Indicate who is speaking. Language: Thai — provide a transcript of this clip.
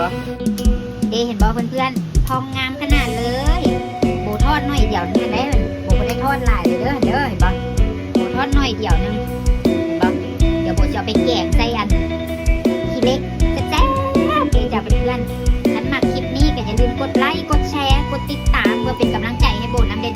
Speaker 1: ปะเอเห็นบ่เพื่อนๆทองงามขนาดเลยโบทอดหน่อยเดียวนึงได้โบบ่ได้ทอดหลายเลยเด้อเด้อเห็นปะโบทอดหน่อยเดียวนึงเห็นเดี๋ยวโบจะไปแกงใจอันขี้เล็กแซ่บเอยจะเพื่อนชั้มาคลิปนี้ก็อย่าลืมกดไลค์กดแชร์กดติดตามเพื่อเป็นกำลังใจให้โบนำเด้